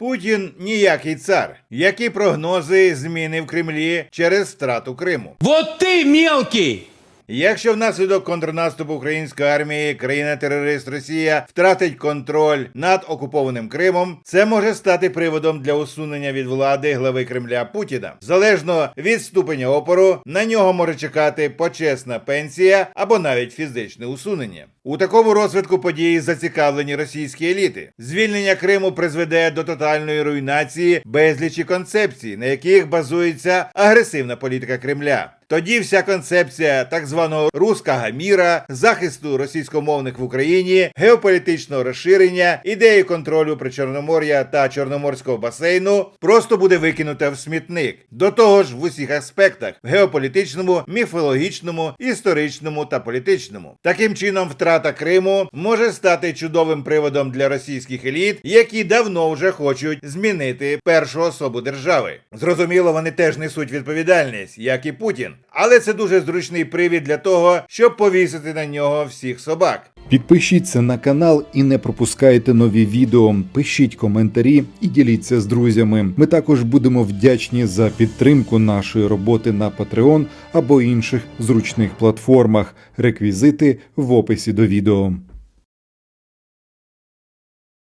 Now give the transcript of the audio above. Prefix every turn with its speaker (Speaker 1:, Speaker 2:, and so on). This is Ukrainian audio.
Speaker 1: Путін ніякий цар. Які прогнози зміни в Кремлі через страту Криму?
Speaker 2: Вот ти мелкий!
Speaker 1: Якщо внаслідок контрнаступу української армії країна-терорист Росія втратить контроль над окупованим Кримом, це може стати приводом для усунення від влади глави Кремля Путіна. Залежно від ступеня опору, на нього може чекати почесна пенсія або навіть фізичне усунення. У такому розвитку події зацікавлені російські еліти. Звільнення Криму призведе до тотальної руйнації безлічі концепцій, на яких базується агресивна політика Кремля. Тоді вся концепція так званого рускага міра, захисту російськомовних в Україні, геополітичного розширення, ідеї контролю Причорномор'я та Чорноморського басейну просто буде викинута в смітник. До того ж, в усіх аспектах геополітичному, міфологічному, історичному та політичному. Таким чином, втрата Криму може стати чудовим приводом для російських еліт, які давно вже хочуть змінити першу особу держави. Зрозуміло, вони теж несуть відповідальність, як і Путін. Але це дуже зручний привід для того, щоб повісити на нього всіх собак.
Speaker 3: Підпишіться на канал і не пропускайте нові відео. Пишіть коментарі і діліться з друзями. Ми також будемо вдячні за підтримку нашої роботи на Patreon або інших зручних платформах. Реквізити в описі до відео.